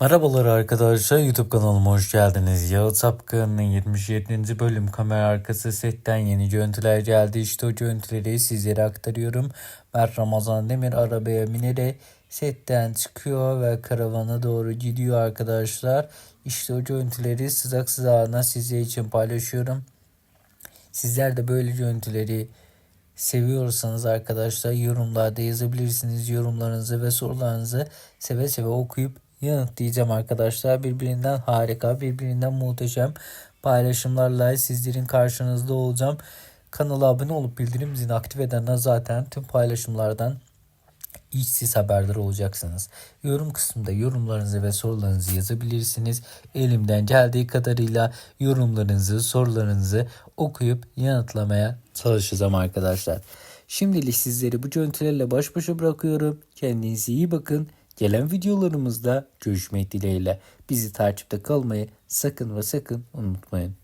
Merhabalar arkadaşlar YouTube kanalıma hoş geldiniz. Yağız Sapkın'ın 77. bölüm kamera arkası setten yeni görüntüler geldi. İşte o görüntüleri sizlere aktarıyorum. Mert Ramazan Demir arabaya binerek setten çıkıyor ve karavana doğru gidiyor arkadaşlar. İşte o görüntüleri sıcak sıcağına sizler için paylaşıyorum. Sizler de böyle görüntüleri seviyorsanız arkadaşlar yorumlarda yazabilirsiniz. Yorumlarınızı ve sorularınızı seve seve okuyup yanıtlayacağım arkadaşlar. Birbirinden harika, birbirinden muhteşem paylaşımlarla sizlerin karşınızda olacağım. Kanala abone olup bildirim zilini aktif edenler zaten tüm paylaşımlardan ilk siz haberdar olacaksınız. Yorum kısmında yorumlarınızı ve sorularınızı yazabilirsiniz. Elimden geldiği kadarıyla yorumlarınızı, sorularınızı okuyup yanıtlamaya çalışacağım arkadaşlar. Şimdilik sizleri bu görüntülerle baş başa bırakıyorum. Kendinize iyi bakın. Gelen videolarımızda görüşmek dileğiyle. Bizi takipte kalmayı sakın ve sakın unutmayın.